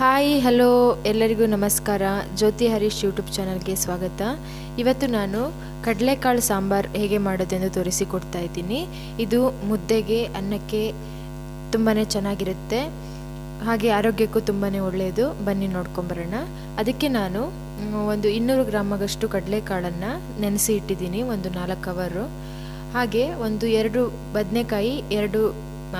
Hi hello ಎಲ್ಲರಿಗೂ ನಮಸ್ಕಾರ. ಜ್ಯೋತಿ Harish YouTube ಚಾನಲ್ಗೆ ಸ್ವಾಗತ. ಇವತ್ತು ನಾನು ಕಡಲೆಕಾಳು ಸಾಂಬಾರ್ ಹೇಗೆ ಮಾಡೋದೆಂದು ತೋರಿಸಿಕೊಡ್ತಾ ಇದ್ದೀನಿ. ಇದು ಮುದ್ದೆಗೆ, ಅನ್ನಕ್ಕೆ ತುಂಬಾ ಚೆನ್ನಾಗಿರುತ್ತೆ. ಹಾಗೆ ಆರೋಗ್ಯಕ್ಕೂ ತುಂಬಾ ಒಳ್ಳೆಯದು. ಬನ್ನಿ ನೋಡ್ಕೊಂಬರೋಣ. ಅದಕ್ಕೆ ನಾನು ಒಂದು ಇನ್ನೂರು ಗ್ರಾಮಗಷ್ಟು ಕಡಲೆಕಾಳನ್ನು ನೆನೆಸಿ ಇಟ್ಟಿದ್ದೀನಿ. ಒಂದು ನಾಲ್ಕು ಕವರು ಹಾಗೆ ಒಂದು ಎರಡು ಬದನೆಕಾಯಿ, ಎರಡು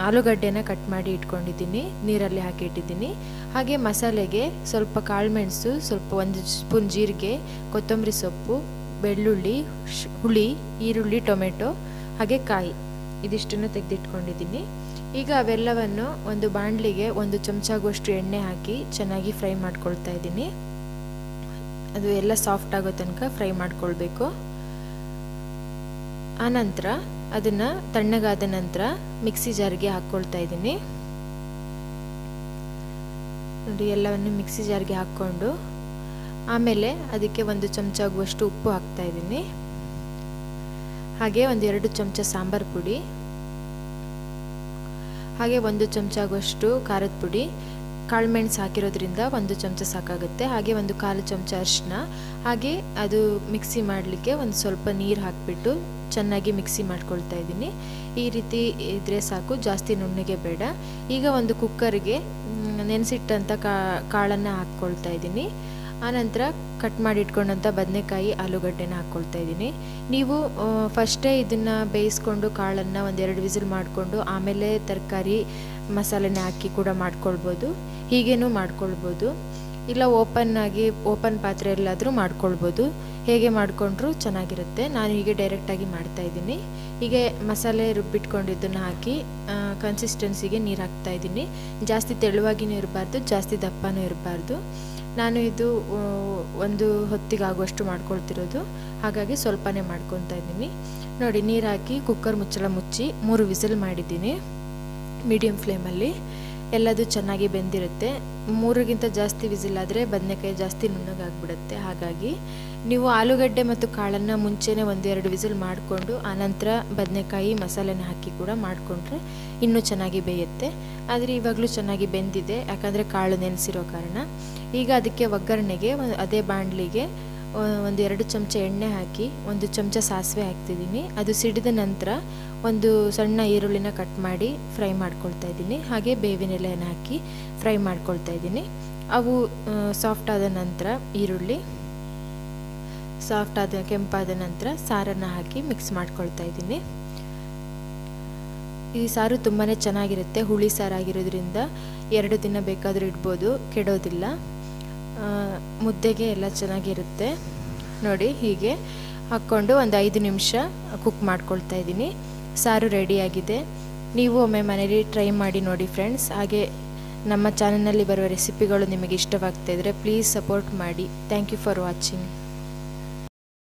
ಆಲೂಗಡ್ಡೆನ ಕಟ್ ಮಾಡಿ ಇಟ್ಕೊಂಡಿದ್ದೀನಿ, ನೀರಲ್ಲಿ ಹಾಕಿ ಇಟ್ಟಿದ್ದೀನಿ. ಹಾಗೆ ಮಸಾಲೆಗೆ ಸ್ವಲ್ಪ ಕಾಳುಮೆಣಸು ಸ್ವಲ್ಪ ಒಂದು ಸ್ಪೂನ್ ಜೀರಿಗೆ, ಕೊತ್ತಂಬರಿ ಸೊಪ್ಪು, ಬೆಳ್ಳುಳ್ಳಿ ಹುಳಿ, ಈರುಳ್ಳಿ, ಟೊಮೆಟೊ, ಹಾಗೆ ಕಾಯಿ ಇದಿಷ್ಟನ್ನು ತೆಗೆದಿಟ್ಕೊಂಡಿದ್ದೀನಿ. ಈಗ ಅವೆಲ್ಲವನ್ನು ಒಂದು ಬಾಣಲಿಗೆ ಒಂದು ಚಮಚಾಗುವಷ್ಟು ಎಣ್ಣೆ ಹಾಕಿ ಚೆನ್ನಾಗಿ ಫ್ರೈ ಮಾಡ್ಕೊಳ್ತಾ ಇದ್ದೀನಿ. ಅದು ಎಲ್ಲ ಸಾಫ್ಟ್ ಆಗೋ ತನಕ ಫ್ರೈ ಮಾಡ್ಕೊಳ್ಬೇಕು. ಆನಂತರ ಅದನ್ನು ತಣ್ಣಗಾದ ನಂತರ ಮಿಕ್ಸಿ ಜಾರ್ಗೆ ಹಾಕ್ಕೊಳ್ತಾ ಇದ್ದೀನಿ. ನೋಡಿ, ಎಲ್ಲವನ್ನು ಮಿಕ್ಸಿ ಜಾರ್ಗೆ ಹಾಕ್ಕೊಂಡು ಆಮೇಲೆ ಅದಕ್ಕೆ ಒಂದು ಚಮಚ ಆಗುವಷ್ಟು ಉಪ್ಪು ಹಾಕ್ತಾ ಇದ್ದೀನಿ. ಹಾಗೆ ಒಂದು ಎರಡು ಚಮಚ ಸಾಂಬಾರು ಪುಡಿ. ಹಾಗೆ ಒಂದು ಚಮಚ ಆಗುವಷ್ಟು ಖಾರದ ಪುಡಿ. ಕಾಳುಮೆಣಸು ಹಾಕಿರೋದ್ರಿಂದ ಒಂದು ಚಮಚ ಸಾಕಾಗುತ್ತೆ. ಹಾಗೆ ಒಂದು ಕಾಲು ಚಮಚ ಅರಿಶಿನ. ಹಾಗೆ ಅದು ಮಿಕ್ಸಿ ಮಾಡಲಿಕ್ಕೆ ಒಂದು ಸ್ವಲ್ಪ ನೀರು ಹಾಕಿಬಿಟ್ಟು ಚೆನ್ನಾಗಿ ಮಿಕ್ಸಿ ಮಾಡ್ಕೊಳ್ತಾ ಇದ್ದೀನಿ. ಈ ರೀತಿ ಇದ್ರೆ ಸಾಕು, ಜಾಸ್ತಿ ನುಣ್ಣಗೆ ಬೇಡ. ಈಗ ಒಂದು ಕುಕ್ಕರ್ಗೆ ನೆನೆಸಿಟ್ಟಂಥ ಕಾಳನ್ನು ಹಾಕ್ಕೊಳ್ತಾ ಇದ್ದೀನಿ. ಆನಂತರ ಕಟ್ ಮಾಡಿ ಇಟ್ಕೊಂಡಂಥ ಬದನೆಕಾಯಿ ಆಲೂಗಡ್ಡೆನ ಹಾಕ್ಕೊಳ್ತಾ ಇದ್ದೀನಿ. ನೀವು ಫಸ್ಟೇ ಇದನ್ನು ಬೇಯಿಸ್ಕೊಂಡು ಕಾಳನ್ನು ಒಂದೆರಡು ವಿಸಿಲ್ ಮಾಡಿಕೊಂಡು ಆಮೇಲೆ ತರಕಾರಿ ಮಸಾಲೆನ ಹಾಕಿ ಕೂಡ ಮಾಡ್ಕೊಳ್ಬೋದು. ಹೀಗೇನೂ ಮಾಡ್ಕೊಳ್ಬೋದು. ಇಲ್ಲ ಓಪನ್ ಆಗಿ, ಓಪನ್ ಪಾತ್ರೆಯಲ್ಲಾದರೂ ಮಾಡ್ಕೊಳ್ಬೋದು. ಹೇಗೆ ಮಾಡಿಕೊಂಡ್ರೂ ಚೆನ್ನಾಗಿರುತ್ತೆ. ನಾನು ಹೀಗೆ ಡೈರೆಕ್ಟಾಗಿ ಮಾಡ್ತಾಯಿದ್ದೀನಿ ಹೀಗೆ ಮಸಾಲೆ ರುಬ್ಬಿಟ್ಕೊಂಡಿದ್ದನ್ನು ಹಾಕಿ ಕನ್ಸಿಸ್ಟೆನ್ಸಿಗೆ ನೀರು ಹಾಕ್ತಾಯಿದ್ದೀನಿ ಜಾಸ್ತಿ ತೆಳುವಾಗಿನೂ ಇರಬಾರ್ದು, ಜಾಸ್ತಿ ದಪ್ಪನೂ ಇರಬಾರ್ದು. ನಾನು ಇದು ಒಂದು ಹೊತ್ತಿಗಾಗುವಷ್ಟು ಮಾಡ್ಕೊಳ್ತಿರೋದು. ಹಾಗಾಗಿ ಸ್ವಲ್ಪನೇ ಮಾಡ್ಕೊತಾ ಇದ್ದೀನಿ. ನೋಡಿ ನೀರು ಹಾಕಿ ಕುಕ್ಕರ್ ಮುಚ್ಚಳ ಮುಚ್ಚಿ ಮೂರು ವಿಸಿಲ್ ಮಾಡಿದ್ದೀನಿ. ಮೀಡಿಯಮ್ ಫ್ಲೇಮಲ್ಲಿ. ಎಲ್ಲದು ಚೆನ್ನಾಗಿ ಬೆಂದಿರುತ್ತೆ. ಮೂರಿಗಿಂತ ಜಾಸ್ತಿ ವಿಸಿಲಾದರೆ ಬದನೆಕಾಯಿ ಜಾಸ್ತಿ ನುಣ್ಣಗಾಗ್ಬಿಡುತ್ತೆ. ಹಾಗಾಗಿ ನೀವು ಆಲೂಗಡ್ಡೆ ಮತ್ತು ಕಾಳನ್ನು ಮುಂಚೆನೇ ಒಂದೆರಡು ವಿಸಿಲ್ ಮಾಡಿಕೊಂಡು, ಆನಂತರ ಬದನೆಕಾಯಿ ಮಸಾಲೆನ ಹಾಕಿ ಕೂಡ ಮಾಡಿಕೊಂಡ್ರೆ ಇನ್ನೂ ಚೆನ್ನಾಗಿ ಬೇಯುತ್ತೆ. ಆದರೆ ಇವಾಗಲೂ ಚೆನ್ನಾಗಿ ಬೆಂದಿದೆ, ಯಾಕಂದರೆ ಕಾಳು ನೆನೆಸಿರೋ ಕಾರಣ. ಈಗ ಅದಕ್ಕೆ ಒಗ್ಗರಣೆಗೆ, ಅದೇ ಬಾಣಲಿಗೆ ಒಂದು ಎರಡು ಚಮಚ ಎಣ್ಣೆ ಹಾಕಿ, ಒಂದು ಚಮಚ ಸಾಸಿವೆ ಹಾಕ್ತಿದ್ದೀನಿ. ಅದು ಸಿಡಿದ ನಂತರ ಒಂದು ಸಣ್ಣ ಈರುಳ್ಳಿನ ಕಟ್ ಮಾಡಿ ಫ್ರೈ ಮಾಡ್ಕೊಳ್ತಾ ಇದ್ದೀನಿ. ಹಾಗೆ ಬೇವಿನ ಎಲೆಯನ್ನು ಹಾಕಿ ಫ್ರೈ ಮಾಡ್ಕೊಳ್ತಾ ಇದ್ದೀನಿ. ಅವು ಸಾಫ್ಟ್ ಆದ ನಂತರ ಈರುಳ್ಳಿ ಸಾಫ್ಟ್ ಆದ ಕೆಂಪಾದ ನಂತರ ಸಾರನ್ನು ಹಾಕಿ ಮಿಕ್ಸ್ ಮಾಡ್ಕೊಳ್ತಾ ಇದ್ದೀನಿ. ಈ ಸಾರು ತುಂಬಾ ಚೆನ್ನಾಗಿರುತ್ತೆ. ಹುಳಿ ಸಾರಾಗಿರೋದ್ರಿಂದ ಎರಡು ದಿನ ಬೇಕಾದರೂ ಇಡ್ಬೋದು. ಕೆಡೋದಿಲ್ಲ. ಮುದ್ದೆಗೆ ಎಲ್ಲ ಚೆನ್ನಾಗಿರುತ್ತೆ. ನೋಡಿ, ಹೀಗೆ ಹಾಕ್ಕೊಂಡು ಒಂದು ಐದು ನಿಮಿಷ ಕುಕ್ ಮಾಡ್ಕೊಳ್ತಾ ಇದ್ದೀನಿ. ಸಾರು ರೆಡಿಯಾಗಿದೆ ನೀವು ಒಮ್ಮೆ ಮನೇಲಿ ಟ್ರೈ ಮಾಡಿ ನೋಡಿ ಫ್ರೆಂಡ್ಸ್ ಹಾಗೆ ನಮ್ಮ ಚಾನಲ್ನಲ್ಲಿ ಬರುವ ರೆಸಿಪಿಗಳು ನಿಮಗೆ ಇಷ್ಟವಾಗ್ತಾ ಇದ್ದರೆ ಪ್ಲೀಸ್ ಸಪೋರ್ಟ್ ಮಾಡಿ. Thank you for watching